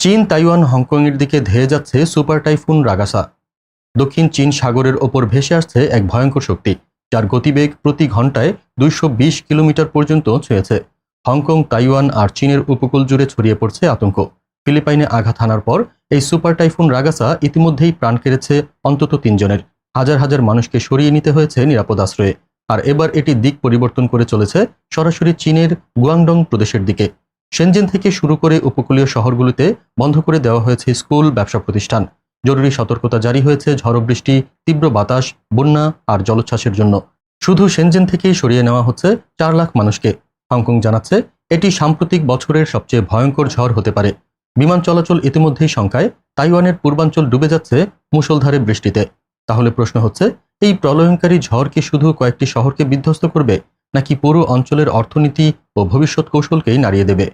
চীন তাইওয়ান হংকংয়ের দিকে ধেয়ে যাচ্ছে সুপার টাইফুন রাগাসা। দক্ষিণ চীন সাগরের ওপর ভেসে আসছে এক ভয়ঙ্কর শক্তি, যার গতিবেগ প্রতি ঘন্টায় দুইশো বিশ কিলোমিটার পর্যন্ত ছুঁয়েছে। হংকং, তাইওয়ান আর চীনের উপকূল জুড়ে ছড়িয়ে পড়ছে আতঙ্ক। ফিলিপাইনে আঘাত হানার পর এই সুপার টাইফুন রাগাসা ইতিমধ্যেই প্রাণ কেড়েছে অন্তত তিনজনের। হাজার হাজার মানুষকে সরিয়ে নিতে হয়েছে নিরাপদ আশ্রয়ে। আর এবার এটি দিক পরিবর্তন করে চলেছে সরাসরি চীনের গুয়াংডং প্রদেশের দিকে। সেনজেন থেকে শুরু করে উপকূলীয় শহরগুলিতে বন্ধ করে দেওয়া হয়েছে স্কুল, ব্যবসা প্রতিষ্ঠান। জরুরি সতর্কতা জারি হয়েছে ঝড় বৃষ্টি, তীব্র বাতাস, বন্যা আর জলোচ্ছ্বাসের জন্য। শুধু সেনজেন থেকেই সরিয়ে নেওয়া হচ্ছে চার লাখ মানুষকে। হংকং জানাচ্ছে, এটি সাম্প্রতিক বছরের সবচেয়ে ভয়ঙ্কর ঝড় হতে পারে। বিমান চলাচল ইতিমধ্যেই শঙ্কায়, তাইওয়ানের পূর্বাঞ্চল ডুবে যাচ্ছে মুষলধারে বৃষ্টিতে। তাহলে প্রশ্ন হচ্ছে, এই প্রলয়ঙ্কারী ঝড় কি শুধু কয়েকটি শহরকে বিধ্বস্ত করবে, নাকি পুরো অঞ্চলের অর্থনীতি ও ভবিষ্যৎ কৌশলকেই নাড়িয়ে দেবে?